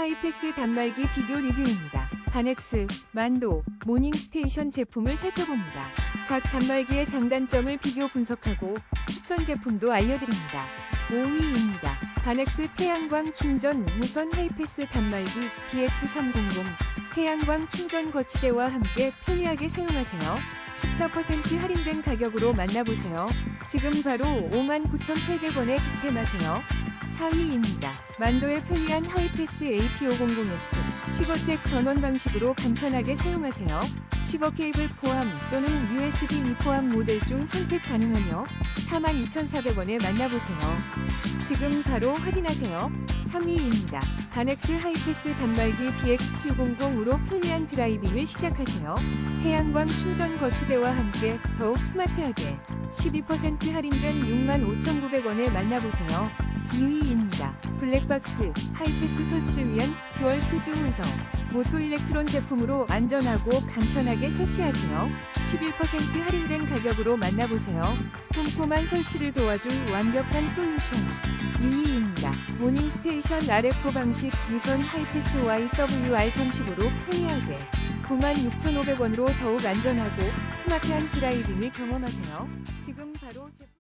하이패스 단말기 비교 리뷰입니다. 바넥스, 만도, 모닝스테이션 제품을 살펴봅니다. 각 단말기의 장단점을 비교 분석하고 추천 제품도 알려드립니다. 5위입니다. 바넥스 태양광 충전 무선 하이패스 단말기 BX300 태양광 충전 거치대와 함께 편리하게 사용하세요. 14% 할인된 가격으로 만나보세요. 지금 바로 59,800원에 득템하세요. 4위입니다. 만도의 편리한 하이패스 AP500S 시거잭 전원 방식으로 간편하게 사용하세요. 시거 케이블 포함 또는 USB 미포함 모델 중 선택 가능하며 42,400원에 만나보세요. 지금 바로 확인하세요. 3위입니다. 바넥스 하이패스 단말기 BX700으로 편리한 드라이빙을 시작하세요. 태양광 충전 거치대와 함께 더욱 스마트하게 12% 할인된 65,900원에 만나보세요. 2위입니다. 블랙박스 하이패스 설치를 위한 듀얼 퓨즈 홀더 모토 일렉트론 제품으로 안전하고 간편하게 설치하세요. 11% 할인된 가격으로 만나보세요. 꼼꼼한 설치를 도와줄 완벽한 솔루션. 2위입니다. 모닝 스테이션 RF 방식 무선 하이패스 YWR30으로 편리하게 96,500원으로 더욱 안전하고 스마트한 드라이빙을 경험하세요. 지금 바로 제품